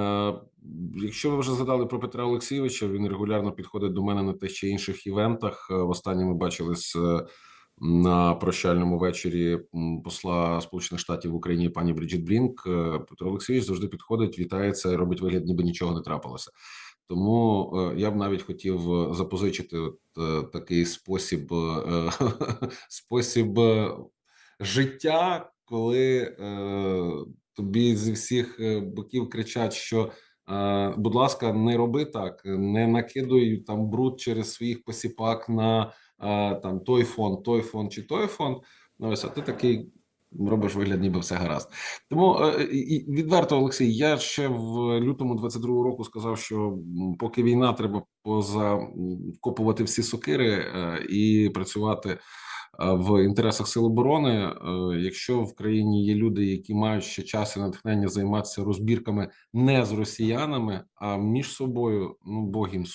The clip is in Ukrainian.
Е, Якщо ви вже згадали про Петра Олексійовича, він регулярно підходить до мене на тих чи інших івентах. Е, Востаннє ми бачились е, на прощальному вечорі посла Сполучених Штатів в Україні пані Бріджит Брінк. Петро Олексійович завжди підходить, вітається робить вигляд, ніби нічого не трапилося. Тому я б навіть хотів запозичити от, такий спосіб, спосіб життя, коли тобі зі всіх е, боків кричать, що е, будь ласка, не роби так, не накидуй там бруд через своїх посіпак на е, там той фонд, той фонд чи той фонд. Ну, ось, а ти такий робиш вигляд, ніби все гаразд. Тому відверто, Олексій, я ще в лютому 22-го року сказав, що поки війна, треба позакопувати всі сокири і працювати в інтересах сил оборони. Е, Якщо в країні є люди, які мають ще час і натхнення займатися розбірками не з росіянами, а між собою, ну Бог їм